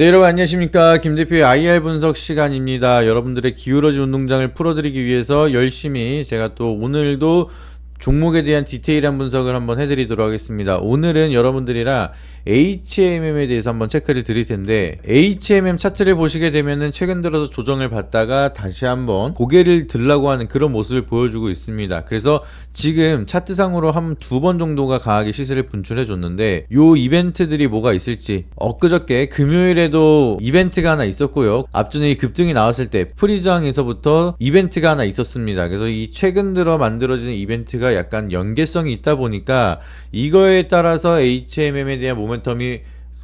네 여러분 안녕하십니까? 김 대표의 IR 분석 시간입니다. 여러분들의 기울어진 운동장을 풀어드리기 위해서 열심히 제가 또 오늘도 종목에 대한 디테일한 분석을 한번 해드리도록 하겠습니다. 오늘은 여러분들이랑 HMM에 대해서 한번 체크를 드릴 텐데 HMM 차트를 보시게 되면은 최근 들어서 조정을 받다가 다시 한번 고개를 들라고 하는 그런 모습을 보여주고 있습니다. 그래서 지금 차트상으로 한 두 번 정도가 강하게 시세를 분출해 줬는데 요 이벤트들이 뭐가 있을지 엊그저께 금요일에도 이벤트가 하나 있었고요. 앞전에 이 급등이 나왔을 때 프리저항에서부터 이벤트가 하나 있었습니다. 그래서 이 최근 들어 만들어진 이벤트가 약간 연계성이 있다 보니까 이거에 따라서 HMM에 대한 모멘텀이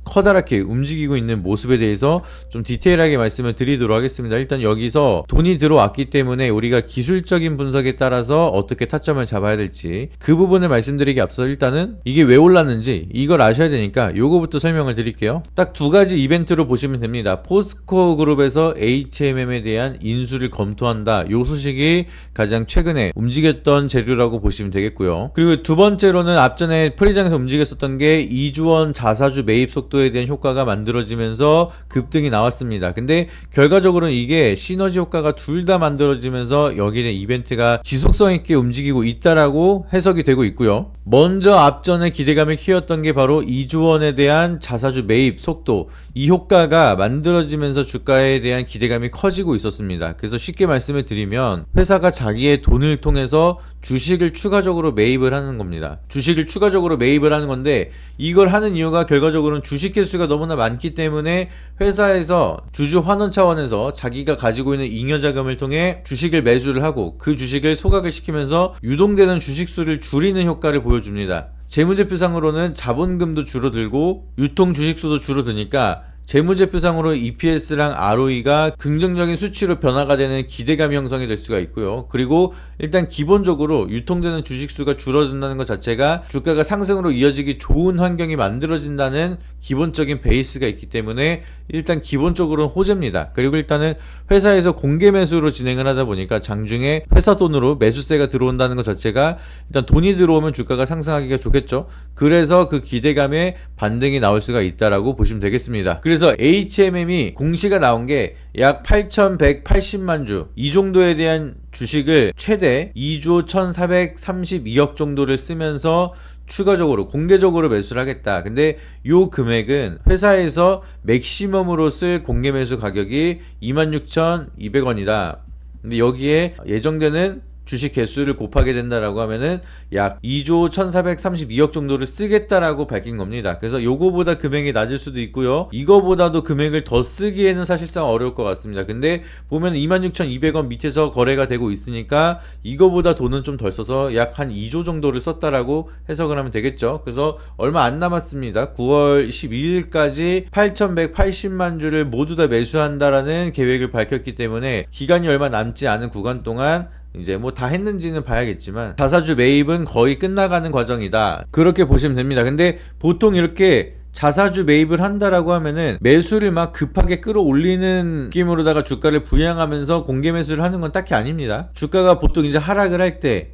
커다랗게 움직이고 있는 모습에 대해서 좀 디테일하게 말씀을 드리도록 하겠습니다. 일단 여기서 돈이 들어왔기 때문에 우리가 기술적인 분석에 따라서 어떻게 타점을 잡아야 될지 그 부분을 말씀드리기 앞서 일단은 이게 왜 올랐는지 이걸 아셔야 되니까 요거부터 설명을 드릴게요. 딱 두 가지 이벤트로 보시면 됩니다. 포스코 그룹에서 HMM에 대한 인수를 검토한다. 요 소식이 가장 최근에 움직였던 재료라고 보시면 되겠고요. 그리고 두 번째로는 앞전에 프리장에서 움직였었던 게 이주원 자사주 매입 속도 속도에 대한 효과가 만들어지면서 급등이 나왔습니다. 근데 결과적으로는 이게 시너지 효과가 둘 다 만들어지면서 여기는 이벤트가 지속성 있게 움직이고 있다라고 해석이 되고 있고요. 먼저 앞전에 기대감을 키웠던 게 바로 이주원에 대한 자사주 매입 속도 이 효과가 만들어지면서 주가에 대한 기대감이 커지고 있었습니다. 그래서 쉽게 말씀을 드리면 회사가 자기의 돈을 통해서 주식을 추가적으로 매입을 하는 겁니다. 주식을 추가적으로 매입을 하는 건데 이걸 하는 이유가 결과적으로는 주식 개수가 너무나 많기 때문에 회사에서 주주 환원 차원에서 자기가 가지고 있는 잉여 자금을 통해 주식을 매수를 하고 그 주식을 소각을 시키면서 유동되는 주식 수를 줄이는 효과를 보여줍니다. 재무제표상으로는 자본금도 줄어들고 유통 주식수도 줄어드니까 재무제표상으로 EPS랑 ROE가 긍정적인 수치로 변화가 되는 기대감 형성이 될 수가 있고요. 그리고 일단 기본적으로 유통되는 주식수가 줄어든다는 것 자체가 주가가 상승으로 이어지기 좋은 환경이 만들어진다는 기본적인 베이스가 있기 때문에 일단 기본적으로는 호재입니다. 그리고 일단은 회사에서 공개 매수로 진행을 하다 보니까 장중에 회사 돈으로 매수세가 들어온다는 것 자체가 일단 돈이 들어오면 주가가 상승하기가 좋겠죠. 그래서 그 기대감에 반등이 나올 수가 있다라고 보시면 되겠습니다. 그래서 그래서 HMM이 공시가 나온 게 약 8,180만 주 이 정도에 대한 주식을 최대 2조 1,432억 정도를 쓰면서 추가적으로 공개적으로 매수를 하겠다. 근데 요 금액은 회사에서 맥시멈으로 쓸 공개 매수 가격이 26,200원이다. 근데 여기에 예정되는 주식 개수를 곱하게 된다라고 하면은 약 2조 1432억 정도를 쓰겠다라고 밝힌 겁니다. 그래서 요거보다 금액이 낮을 수도 있고요. 이거보다도 금액을 더 쓰기에는 사실상 어려울 것 같습니다. 근데 보면 26,200원 밑에서 거래가 되고 있으니까 이거보다 돈은 좀 덜 써서 약 한 2조 정도를 썼다라고 해석을 하면 되겠죠. 그래서 얼마 안 남았습니다. 9월 12일까지 8,180만 주를 모두 다 매수한다라는 계획을 밝혔기 때문에 기간이 얼마 남지 않은 구간 동안 이제 뭐 다 했는지는 봐야겠지만 자사주 매입은 거의 끝나가는 과정이다. 그렇게 보시면 됩니다. 근데 보통 이렇게 자사주 매입을 한다라고 하면은 매수를 막 급하게 끌어올리는 느낌으로다가 주가를 부양하면서 공개 매수를 하는 건 딱히 아닙니다. 주가가 보통 이제 하락을 할 때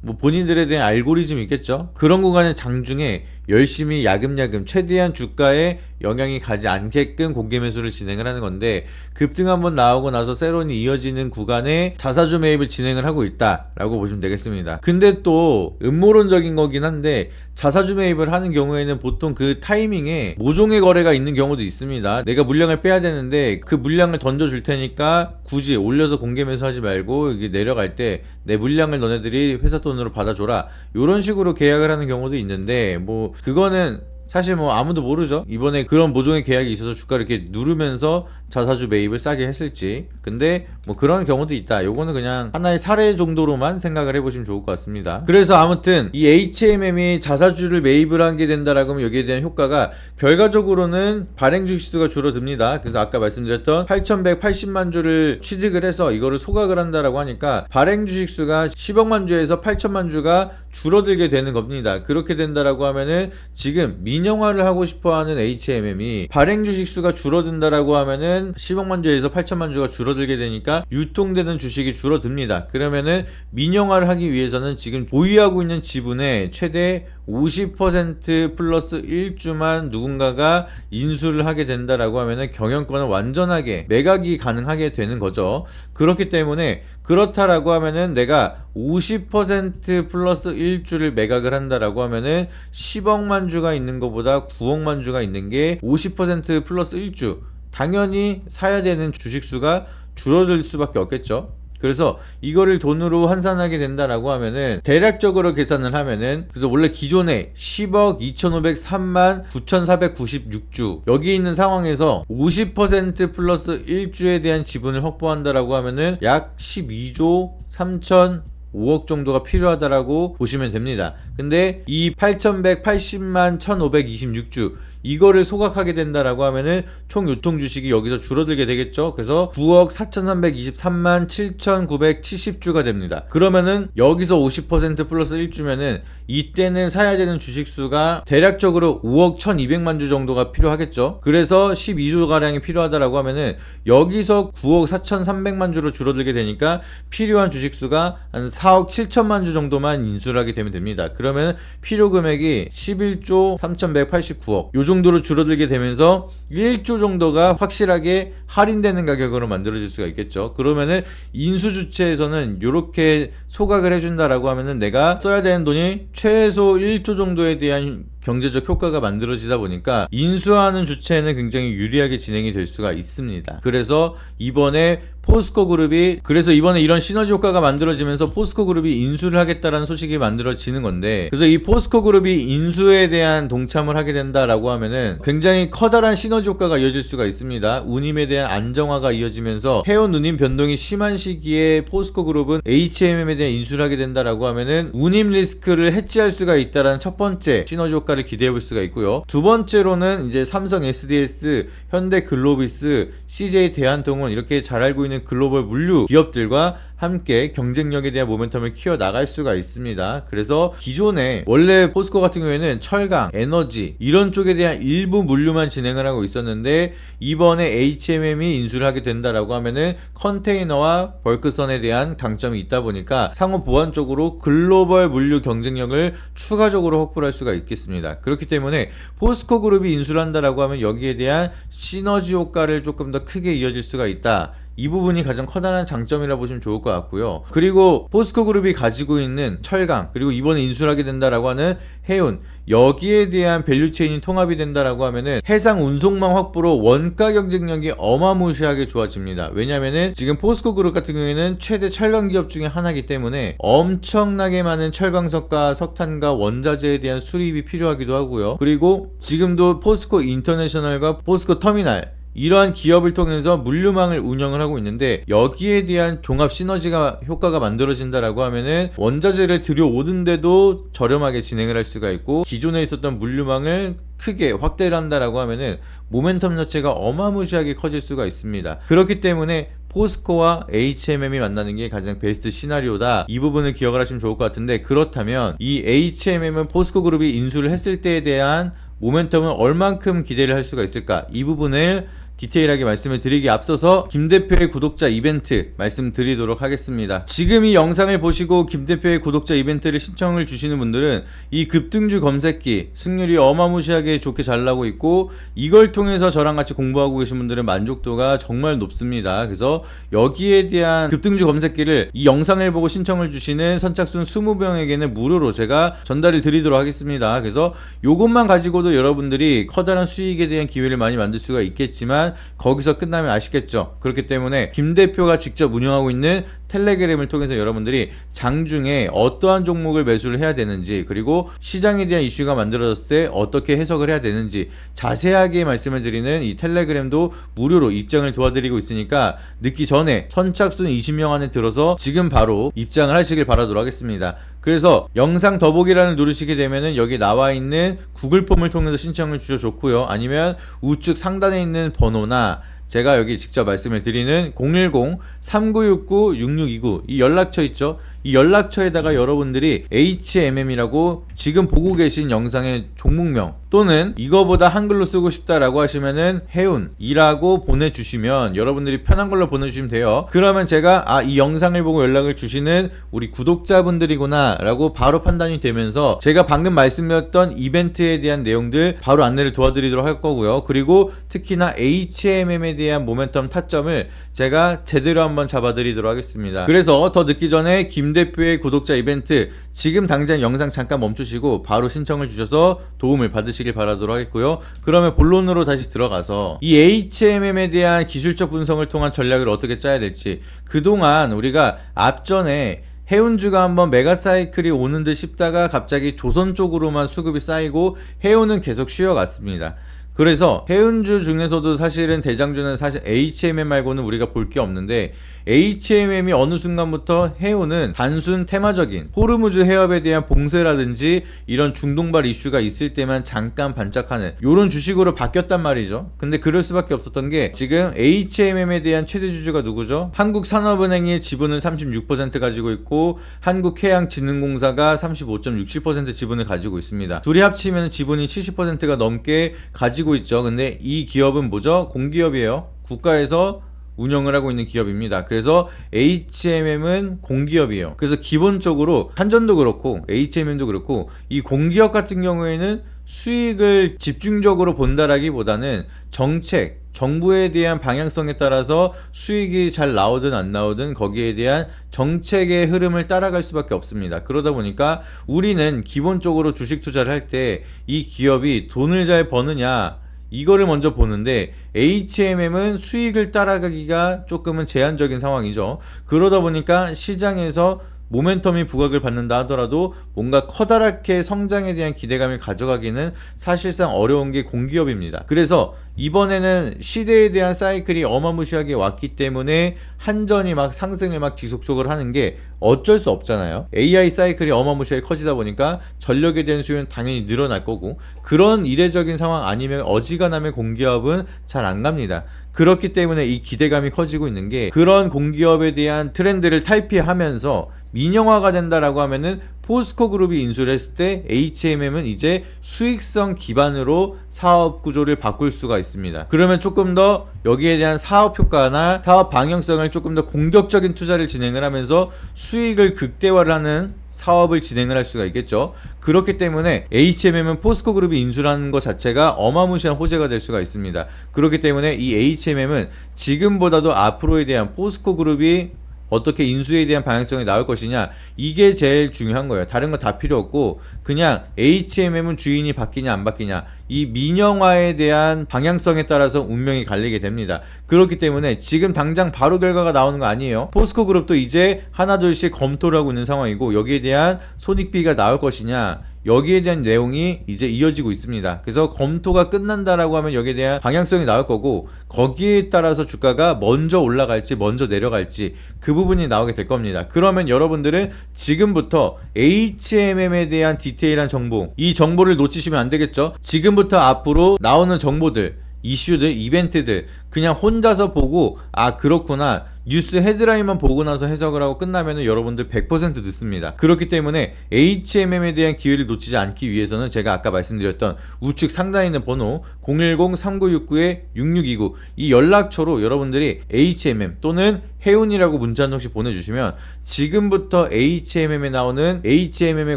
뭐 본인들에 대한 알고리즘이 있겠죠. 그런 구간의 장중에 열심히 야금야금 최대한 주가에 영향이 가지 않게끔 공개 매수를 진행을 하는 건데 급등 한번 나오고 나서 세론이 이어지는 구간에 자사주 매입을 진행을 하고 있다라고 보시면 되겠습니다. 근데 또 음모론적인 거긴 한데 자사주 매입을 하는 경우에는 보통 그 타이밍에 모종의 거래가 있는 경우도 있습니다. 내가 물량을 빼야 되는데 그 물량을 던져 줄 테니까 굳이 올려서 공개 매수하지 말고 이게 내려갈 때 내 물량을 너네들이 회사 돈으로 받아줘라. 이런 식으로 계약을 하는 경우도 있는데 뭐 그거는 사실 뭐 아무도 모르죠. 이번에 그런 모종의 계약이 있어서 주가를 이렇게 누르면서 자사주 매입을 싸게 했을지. 근데 뭐 그런 경우도 있다. 요거는 그냥 하나의 사례 정도로만 생각을 해보시면 좋을 것 같습니다. 그래서 아무튼 이 HMM이 자사주를 매입을 하게 된다라고 하면 여기에 대한 효과가 결과적으로는 발행 주식수가 줄어듭니다. 그래서 아까 말씀드렸던 8,180만 주를 취득을 해서 이거를 소각을 한다라고 하니까 발행 주식수가 10억만 주에서 8천만 주가 줄어들게 되는 겁니다. 그렇게 된다라고 하면은 지금 민영화를 하고 싶어하는 HMM이 발행 주식 수가 줄어든다라고 하면은 10억만 주에서 8천만 주가 줄어들게 되니까 유통되는 주식이 줄어듭니다. 그러면은 민영화를 하기 위해서는 지금 보유하고 있는 지분의 최대 50% 플러스 1주만 누군가가 인수를 하게 된다라고 하면은 경영권을 완전하게 매각이 가능하게 되는 거죠. 그렇기 때문에 그렇다라고 하면은 내가 50% 플러스 1주를 매각을 한다라고 하면은 10억만 주가 있는 것보다 9억만 주가 있는 게 50% 플러스 1주 당연히 사야 되는 주식 수가 줄어들 수밖에 없겠죠. 그래서 이거를 돈으로 환산하게 된다라고 하면은 대략적으로 계산을 하면은 그래서 원래 기존에 10억 2,503만 9,496주 여기 있는 상황에서 50% 플러스 1주에 대한 지분을 확보한다라고 하면은 약 12조 3천 5억 정도가 필요하다라고 보시면 됩니다. 근데 이 8,180만 1,526주 이거를 소각하게 된다라고 하면은 총 유통 주식이 여기서 줄어들게 되겠죠. 그래서 9억 4,323만 7,970주가 됩니다. 그러면은 여기서 50% 플러스 1주면은 이때는 사야 되는 주식 수가 대략적으로 5억 1,200만 주 정도가 필요하겠죠. 그래서 12조 가량이 필요하다라고 하면은 여기서 9억 4,300만 주로 줄어들게 되니까 필요한 주식 수가 한 4억 7천만 주 정도만 인수를 하게 되면 됩니다. 그러면 필요 금액이 11조 3,189억 요 정도로 줄어들게 되면서 1조 정도가 확실하게 할인되는 가격으로 만들어질 수가 있겠죠. 그러면은 인수 주체에서는 이렇게 소각을 해준다라고 하면은 내가 써야 되는 돈이 최소 1조 정도에 대한 경제적 효과가 만들어지다 보니까 인수하는 주체는 굉장히 유리하게 진행이 될 수가 있습니다. 그래서 이번에 포스코 그룹이 그래서 이번에 이런 시너지 효과가 만들어지면서 포스코 그룹이 인수를 하겠다라는 소식이 만들어지는 건데 그래서 이 포스코 그룹이 인수에 대한 동참을 하게 된다라고 하면은 굉장히 커다란 시너지 효과가 이어질 수가 있습니다. 운임에 대한 안정화가 이어지면서 해온 운임 변동이 심한 시기에 포스코 그룹은 HMM에 대한 인수를 하게 된다라고 하면은 운임 리스크를 해지할 수가 있다라는 첫 번째 시너지 효과를 기대해 볼 수가 있고요. 두 번째로는 이제 삼성 SDS, 현대 글로비스, CJ 대한통운 이렇게 잘 알고 있는 글로벌 물류 기업들과 함께 경쟁력에 대한 모멘텀을 키워 나갈 수가 있습니다. 그래서 기존에 원래 포스코 같은 경우에는 철강, 에너지 이런 쪽에 대한 일부 물류만 진행을 하고 있었는데 이번에 HMM이 인수를 하게 된다라고 하면은 컨테이너와 벌크선에 대한 강점이 있다 보니까 상호 보완 쪽으로 글로벌 물류 경쟁력을 추가적으로 확보할 수가 있겠습니다. 그렇기 때문에 포스코 그룹이 인수를 한다라고 하면 여기에 대한 시너지 효과를 조금 더 크게 이어질 수가 있다. 이 부분이 가장 커다란 장점이라 보시면 좋을 것 같고요. 그리고 포스코 그룹이 가지고 있는 철강 그리고 이번에 인수를 하게 된다라고 하는 해운 여기에 대한 밸류체인이 통합이 된다라고 하면은 해상 운송망 확보로 원가 경쟁력이 어마무시하게 좋아집니다. 왜냐면은 지금 포스코 그룹 같은 경우에는 최대 철강 기업 중에 하나이기 때문에 엄청나게 많은 철광석과 석탄과 원자재에 대한 수립이 필요하기도 하고요. 그리고 지금도 포스코 인터내셔널과 포스코 터미널 이러한 기업을 통해서 물류망을 운영을 하고 있는데 여기에 대한 종합 시너지가 효과가 만들어진다라고 하면은 원자재를 들여오는데도 저렴하게 진행을 할 수가 있고 기존에 있었던 물류망을 크게 확대를 한다라고 하면은 모멘텀 자체가 어마무시하게 커질 수가 있습니다. 그렇기 때문에 포스코와 HMM이 만나는 게 가장 베스트 시나리오다. 이 부분을 기억을 하시면 좋을 것 같은데 그렇다면 이 HMM은 포스코 그룹이 인수를 했을 때에 대한 모멘텀은 얼만큼 기대를 할 수가 있을까? 이 부분을 디테일하게 말씀을 드리기 앞서서 김 대표의 구독자 이벤트 말씀드리도록 하겠습니다. 지금 이 영상을 보시고 김 대표의 구독자 이벤트를 신청을 주시는 분들은 이 급등주 검색기 승률이 어마무시하게 좋게 잘 나고 있고 이걸 통해서 저랑 같이 공부하고 계신 분들의 만족도가 정말 높습니다. 그래서 여기에 대한 급등주 검색기를 이 영상을 보고 신청을 주시는 선착순 20명에게는 무료로 제가 전달을 드리도록 하겠습니다. 그래서 이것만 가지고도 여러분들이 커다란 수익에 대한 기회를 많이 만들 수가 있겠지만 거기서 끝나면 아쉽겠죠. 그렇기 때문에 김 대표가 직접 운영하고 있는 텔레그램을 통해서 여러분들이 장중에 어떠한 종목을 매수를 해야 되는지 그리고 시장에 대한 이슈가 만들어졌을 때 어떻게 해석을 해야 되는지 자세하게 말씀을 드리는 이 텔레그램도 무료로 입장을 도와드리고 있으니까 늦기 전에 선착순 20명 안에 들어서 지금 바로 입장을 하시길 바라도록 하겠습니다. 그래서 영상 더보기란을 누르시게 되면은 여기 나와 있는 구글 폼을 통해서 신청을 주셔 좋고요. 아니면 우측 상단에 있는 번호나 제가 여기 직접 말씀을 드리는 010-3969-6629 이 연락처 있죠? 이 연락처에다가 여러분들이 HMM이라고 지금 보고 계신 영상의 종목명 또는 이거보다 한글로 쓰고 싶다라고 하시면은 해운이라고 보내주시면 여러분들이 편한 걸로 보내주시면 돼요. 그러면 제가 아 이 영상을 보고 연락을 주시는 우리 구독자분들이구나라고 바로 판단이 되면서 제가 방금 말씀드렸던 이벤트에 대한 내용들 바로 안내를 도와드리도록 할 거고요. 그리고 특히나 HMM에 대한 모멘텀 타점을 제가 제대로 한번 잡아드리도록 하겠습니다. 그래서 더 늦기 전에 김대 표의 구독자 이벤트 지금 당장 영상 잠깐 멈추시고 바로 신청을 주셔서 도움을 받으시길 바라도록 하겠고요. 그러면 본론으로 다시 들어가서 이 HMM에 대한 기술적 분석을 통한 전략을 어떻게 짜야 될지 그동안 우리가 앞전에 해운주가 한번 메가사이클이 오는 듯 싶다가 갑자기 조선 쪽으로만 수급이 쌓이고 해운은 계속 쉬어갔습니다. 그래서 해운주 중에서도 사실은 대장주는 사실 HMM 말고는 우리가 볼 게 없는데 HMM이 어느 순간부터 해운은 단순 테마적인 호르무즈 해협에 대한 봉쇄라든지 이런 중동발 이슈가 있을 때만 잠깐 반짝하는 이런 주식으로 바뀌었단 말이죠. 근데 그럴 수밖에 없었던 게 지금 HMM에 대한 최대 주주가 누구죠? 한국산업은행이 지분을 36% 가지고 있고 한국해양진흥공사가 35.67% 지분을 가지고 있습니다. 둘이 합치면 지분이 70%가 넘게 가지고 있죠. 근데 이 기업은 뭐죠? 공기업이에요. 국가에서 운영을 하고 있는 기업입니다. 그래서 HMM은 공기업이에요. 그래서 기본적으로 한전도 그렇고 HMM도 그렇고 이 공기업 같은 경우에는 수익을 집중적으로 본다라기보다는 정책, 정부에 대한 방향성에 따라서 수익이 잘 나오든 안 나오든 거기에 대한 정책의 흐름을 따라갈 수밖에 없습니다. 그러다 보니까 우리는 기본적으로 주식 투자를 할 때 이 기업이 돈을 잘 버느냐 이거를 먼저 보는데 HMM은 수익을 따라가기가 조금은 제한적인 상황이죠. 그러다 보니까 시장에서 모멘텀이 부각을 받는다 하더라도 뭔가 커다랗게 성장에 대한 기대감을 가져가기는 사실상 어려운 게 공기업입니다. 그래서 이번에는 시대에 대한 사이클이 어마무시하게 왔기 때문에 한전이 막 상승을 막 지속적으로 하는 게 어쩔 수 없잖아요. AI 사이클이 어마무시하게 커지다 보니까 전력에 대한 수요는 당연히 늘어날 거고 그런 이례적인 상황 아니면 어지간하면 공기업은 잘 안 갑니다. 그렇기 때문에 이 기대감이 커지고 있는 게 그런 공기업에 대한 트렌드를 탈피하면서 민영화가 된다라고 하면은 포스코 그룹이 인수를 했을 때 HMM은 이제 수익성 기반으로 사업 구조를 바꿀 수가 있습니다. 그러면 조금 더 여기에 대한 사업 효과나 사업 방향성을 조금 더 공격적인 투자를 진행을 하면서 수익을 극대화를 하는 사업을 진행을 할 수가 있겠죠. 그렇기 때문에 HMM은 포스코 그룹이 인수라는 것 자체가 어마무시한 호재가 될 수가 있습니다. 그렇기 때문에 이 HMM은 지금보다도 앞으로에 대한 포스코 그룹이 어떻게 인수에 대한 방향성이 나올 것이냐 이게 제일 중요한 거예요. 다른 거다 필요 없고 그냥 HMM은 주인이 바뀌냐 안 바뀌냐 이 민영화에 대한 방향성에 따라서 운명이 갈리게 됩니다. 그렇기 때문에 지금 당장 바로 결과가 나오는 거 아니에요. 포스코 그룹도 이제 하나둘씩 검토를 하고 있는 상황이고 여기에 대한 손익비가 나올 것이냐 여기에 대한 내용이 이제 이어지고 있습니다. 그래서 검토가 끝난다라고 하면 여기에 대한 방향성이 나올 거고 거기에 따라서 주가가 먼저 올라갈지 먼저 내려갈지 그 부분이 나오게 될 겁니다. 그러면 여러분들은 지금부터 HMM에 대한 디테일한 정보 이 정보를 놓치시면 안 되겠죠. 지금부터 앞으로 나오는 정보들 이슈들, 이벤트들 그냥 혼자서 보고 아 그렇구나 뉴스 헤드라인만 보고 나서 해석을 하고 끝나면은 여러분들 100% 듣습니다. 그렇기 때문에 HMM에 대한 기회를 놓치지 않기 위해서는 제가 아까 말씀드렸던 우측 상단에 있는 번호 010-3969-6629 이 연락처로 여러분들이 HMM 또는 해운이라고 문자 한 통씩 보내주시면 지금부터 HMM에 나오는 HMM에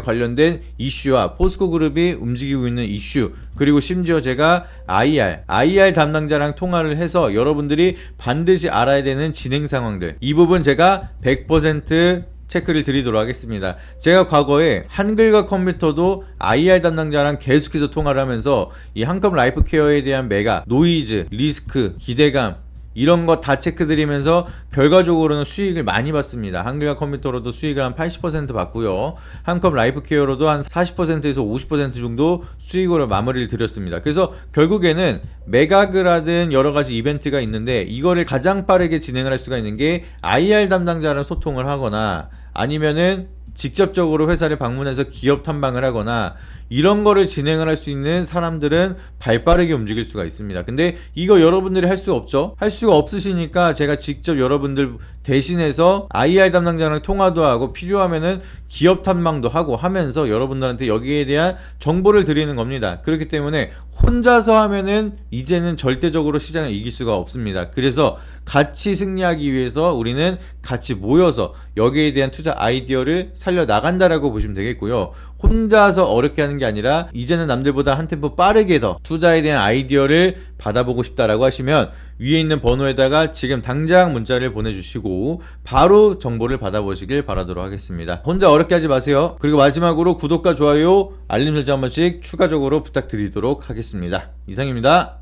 관련된 이슈와 포스코 그룹이 움직이고 있는 이슈 그리고 심지어 제가 IR, IR 담당자랑 통화를 해서 여러분들이 반드시 알아야 되는 진행 상황 들 이 부분 제가 100% 체크를 드리도록 하겠습니다. 제가 과거에 한글과 컴퓨터도 IR 담당자랑 계속해서 통화를 하면서 이 한컴 라이프 케어에 대한 메가, 노이즈, 리스크, 기대감 이런 거 다 체크드리면서 결과적으로는 수익을 많이 받습니다. 한글과 컴퓨터로도 수익을 한 80% 받고요. 한컴 라이프 케어로도 한 40%에서 50% 정도 수익으로 마무리를 드렸습니다. 그래서 결국에는 매각을 여러 가지 이벤트가 있는데 이거를 가장 빠르게 진행을 할 수가 있는 게 IR 담당자랑 소통을 하거나 아니면은 직접적으로 회사를 방문해서 기업 탐방을 하거나 이런 거를 진행을 할 수 있는 사람들은 발빠르게 움직일 수가 있습니다. 근데 이거 여러분들이 할 수 없죠? 할 수가 없으시니까 제가 직접 여러분들 대신해서 IR 담당자랑 통화도 하고 필요하면은 기업 탐방도 하고 하면서 여러분들한테 여기에 대한 정보를 드리는 겁니다. 그렇기 때문에 혼자서 하면은 이제는 절대적으로 시장을 이길 수가 없습니다. 그래서 같이 승리하기 위해서 우리는 같이 모여서 여기에 대한 투자 아이디어를 살려 나간다라고 보시면 되겠고요. 혼자서 어렵게 하는 게 아니라 이제는 남들보다 한 템포 빠르게 더 투자에 대한 아이디어를 받아보고 싶다라고 하시면 위에 있는 번호에다가 지금 당장 문자를 보내주시고 바로 정보를 받아보시길 바라도록 하겠습니다. 혼자 어렵게 하지 마세요. 그리고 마지막으로 구독과 좋아요, 알림 설정 한 번씩 추가적으로 부탁드리도록 하겠습니다. 이상입니다.